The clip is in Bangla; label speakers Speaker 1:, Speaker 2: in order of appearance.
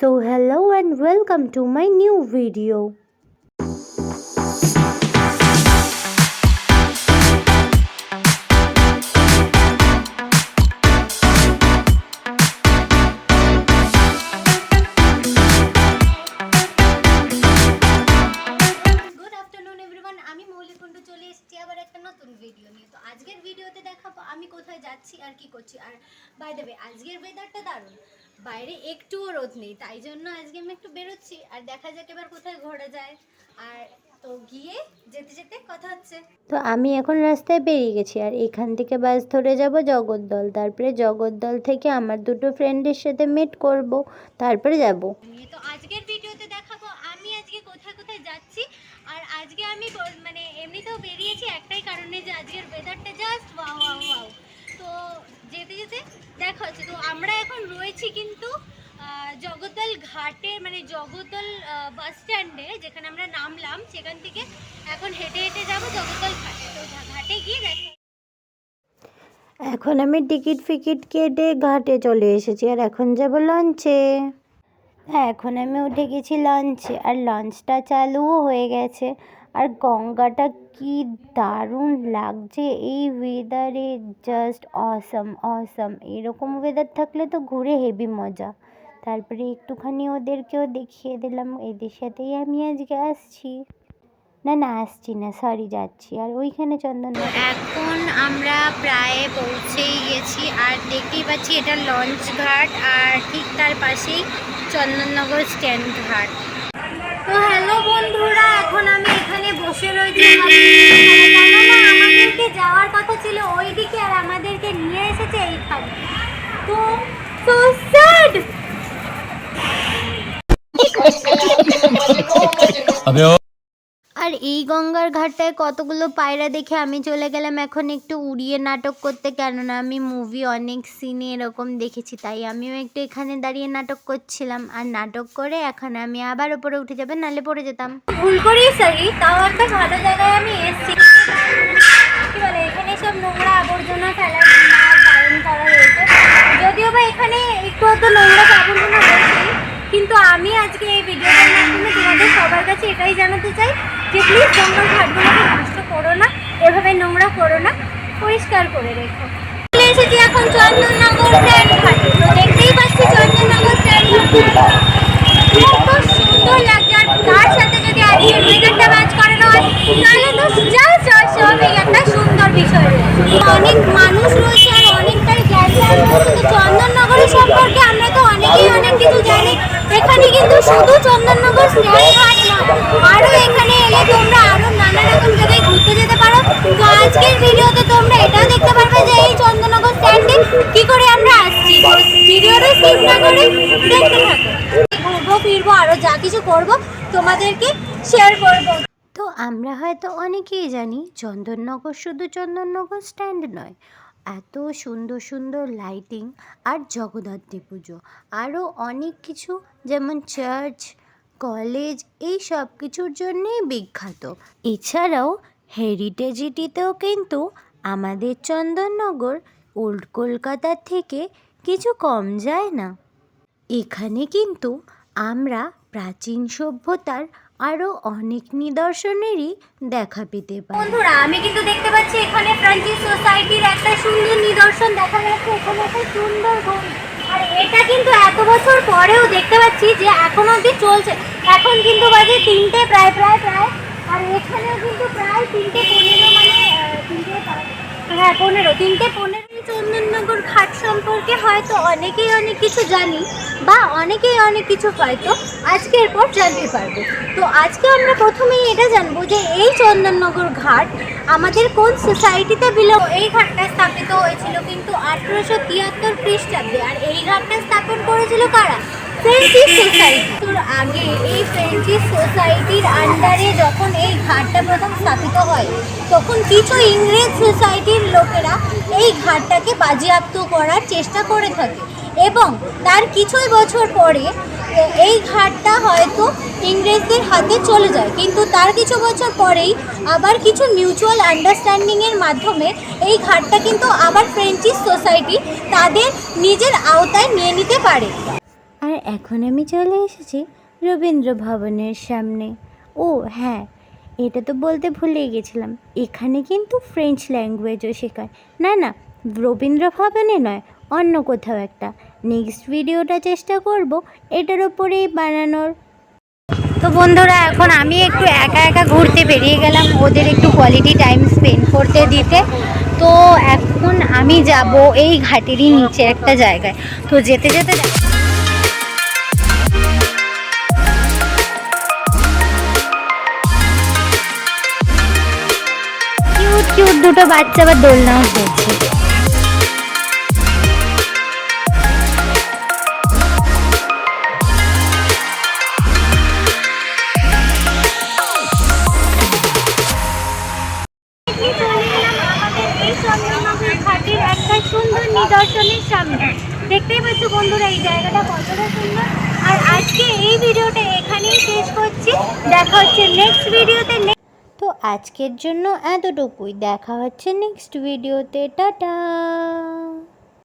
Speaker 1: So hello and welcome to my new video.
Speaker 2: তো আজকের ভিডিওতে দেখাবো আমি কোথায় যাচ্ছি আর কি করছি। আর বাই ওয়ে আজকের ওয়েদারটা দারুণ। বাইরে একটুও রোদ নেই তাই জন্য আজকে আমি একটু বেরোচ্ছি। আর দেখা যাক এবার কোথায় ঘোরা যায়। আর তো গিয়ে যেতে যেতে কথা হচ্ছে।
Speaker 1: তো আমি এখন রাস্তায় বেরিয়ে গেছি আর এখান থেকে বাস ধরে যাব জগদ্দল। তারপরে জগদ্দল থেকে আমার দুটো ফ্রেন্ডের সাথে মিট করব তারপরে যাব।
Speaker 2: তো আজকের ভিডিওতে দেখাবো আমি আজকে কোথায় কোথায় যাচ্ছি। আর আজকে আমি মানে এমনিতেও বেরিয়েছি একটাই কারণে যে আজকের ওয়েদারটা জাস্ট ওয়াও ওয়াও ওয়াও তো যেতে যেতে দেখা হচ্ছে। তো আমরা এখন রয়েছি কিন্তু জগদ্দল ঘাটে মানে জগদ্দল বাস স্ট্যান্ডে যেখানে আমরা নামলাম, সেখান থেকে এখন হেঁটে হেঁটে যাব জগদ্দল ঘাটে। তো ঘাটে গিয়ে দেখা
Speaker 1: এখন আমি টিকিট ফিকিট কেটে ঘাটে চলে এসেছি, আর এখন যাব লঞ্চে হ্যাঁ এখন আমি উঠে গেছি লঞ্চে আর লঞ্চটা চালুও হয়ে গেছে। আর গঙ্গাটা কি দারুণ লাগছে। এই ওয়েদারে জাস্ট অসম অসম এরকম ওয়েদার থাকলে তো ঘুরে হেভি মজা। তারপরে একটুখানি ওদেরকেও দেখিয়ে দিলাম। এদের সাথেই আমি আজকে আসছি। না না আসছি না সরি যাচ্ছি। আর ওইখানে চন্দন
Speaker 2: এখন আমরা প্রায় পৌঁছেই গেছি আর দেখতেই পাচ্ছি এটা লঞ্চ ঘাট আর ঠিক তার পাশেই চন্দননগর স্ট্যান্ড ঘাট। তো হ্যালো বন্ধুরা এখন আমি এখানে বসে রয়েছি। আমাদেরকে যাওয়ার কথা ছিল ওই দিকে আর আমাদেরকে নিয়ে এসেছে এইখানে। তো সো স্যাড
Speaker 1: এই গঙ্গার ঘাটটায় কতগুলো পায়রা দেখে আমি চলে গেলাম। এখন একটু উড়িয়ে নাটক করতে, কেননা আমি মুভি অনেক সিনে এরকম দেখেছি, তাই আমিও একটু এখানে দাঁড়িয়ে নাটক করছিলাম। আর নাটক করে এখন আমি আবার ওপরে উঠে যাবে নালে পড়ে যেতাম।
Speaker 2: ভুল করেই সরি তাও একটা ভালো জায়গায় আমি এসেছি। বলে, এখানে সব নোংরা আবর্জনা ফেলার হয়েছে। যদিও বা এখানে একটু অত নোংরা আবর্জনা কিন্তু আমি আজকে এই ভিডিওটার মাধ্যমে তোমাদের সবার কাছে এটাই জানাতে চাই যে প্লিজ ঘাটগুলোকে নষ্ট করো না, এভাবে নোংরা করো না, পরিষ্কার করে রেখো। চলে এসেছি এখন চন্দননগর স্ট্যান্ড ঘাটে। দেখতেই পাচ্ছি চন্দননগর স্ট্যান্ড সুন্দর তার সাথে যদি অস্বাভাবিক একটা সুন্দর বিষয় অনেক মানুষ আর অনেকটাই চন্দননগরের সম্পর্কে আমরা তো অনেক কিছু জানি। এখানে কিন্তু শুধু চন্দননগর ঘাট না আরও এখানে এলে তোমরা আরও নানা রকম জায়গায় ঘুরতে যেতে পারো। তো আজকের ভিডিওতে তোমরা এটাও দেখতে পারবে যে এই চন্দননগর স্ট্যান্ডে কি করে আমরা আসছি। তো ভিডিওটা স্কিপ না করে দেখতে থাকো। ঘুরবো, ফিরবো আরও যা কিছু করব তোমাদেরকে শেয়ার করব।
Speaker 1: তো আমরা হয়তো অনেকেই জানি চন্দননগর শুধু চন্দননগর স্ট্যান্ড নয়, এত সুন্দর সুন্দর লাইটিং আর জগদ্ধাত্রী পুজো। আরও অনেক কিছু, যেমন চার্চ কলেজ এই সব কিছুর জন্যেই বিখ্যাত। এছাড়াও হেরিটেজিটিতেও কিন্তু আমাদের চন্দননগর, ওল্ড কলকাতার থেকে কিছু কম যায় না। এখানে কিন্তু আমরা প্রাচীন সভ্যতার আরও অনেক নিদর্শনেরই দেখা পেতে পারি।
Speaker 2: বন্ধুরা, আমি কিন্তু দেখতে পাচ্ছি এখানে ফ্রান্সিস সোসাইটির একটা সুন্দর নিদর্শন দেখা যাচ্ছে। এখানে একটা সুন্দর ঘড়ি। আর এটা কিন্তু এত বছর পরেও দেখতে পাচ্ছি যে এখন অবধি চলছে। এখন কিন্তু বাজে তিনটে, প্রায় প্রায় প্রায়। আর এখানেও কিন্তু প্রায় তিনটে পনেরো মানে তিনটে হ্যাঁ পনেরো। তিনটে পনেরো চন্দননগর ঘাট সম্পর্কে হয়তো অনেকেই অনেক কিছু জানি বা অনেকেই অনেক কিছু হয়তো আজকের পর জানতে পারব। তো আজকে আমরা প্রথমেই এটা জানব যে এই চন্দননগর ঘাট আমাদের কোন সোসাইটিতে বিলং এই ঘাটটা স্থাপিত হয়েছিল কিন্তু আঠেরোশো তিয়াত্তর খ্রিস্টাব্দে। আর এই ঘাটটা স্থাপন করেছিল কারা? Francis society. আগে এই ফ্রেঞ্চিস সোসাইটির আন্ডারে যখন এই ঘাটটা প্রথম স্থাপিত হয়, তখন কিছু ইংরেজ সোসাইটির লোকেরা এই ঘাটটাকে বাজেয়াপ্ত করার চেষ্টা করে থাকে এবং তার কিছুই বছর পরে এই ঘাটটা হয়তো ইংরেজদের হাতে চলে যায়। কিন্তু তার কিছু বছর পরেই আবার কিছু মিউচুয়াল আন্ডারস্ট্যান্ডিংয়ের মাধ্যমে এই ঘাটটা কিন্তু আবার ফ্রেঞ্চিস সোসাইটি তাদের নিজের আওতায় নিয়ে নিতে পারে।
Speaker 1: আর এখন আমি চলে এসেছি রবীন্দ্র ভবনের সামনে। ও হ্যাঁ এটা তো বলতে ভুলে গেছিলাম। এখানে কিন্তু ফ্রেঞ্চ ল্যাঙ্গুয়েজও শেখায়। না না রবীন্দ্র ভবনে নয়, অন্য কোথাও একটা। নেক্সট ভিডিওটা চেষ্টা করব, এটার ওপরেই বানানোর। তো বন্ধুরা, এখন আমি একটু একা একা ঘুরতে বেরিয়ে গেলাম ওদের একটু কোয়ালিটি টাইম স্পেন্ড করতে দিতে। তো এখন আমি যাব এই ঘাটেরই নিচে একটা জায়গায়। তো যেতে যেতে কিউট কিউট দুটো বাচ্চা বা দোলনাও
Speaker 2: একটা সুন্দর নিদর্শনের সামনে দেখতেই বন্ধুরা, এই জায়গাটা কতটা সুন্দর। আর আজকে এই ভিডিওটা এখানেই শেষ করছি। দেখা হচ্ছে নেক্সট ভিডিওতে
Speaker 1: আজকের জন্য এতটুকুই। দেখা হচ্ছে নেক্সট ভিডিওতে টাটা!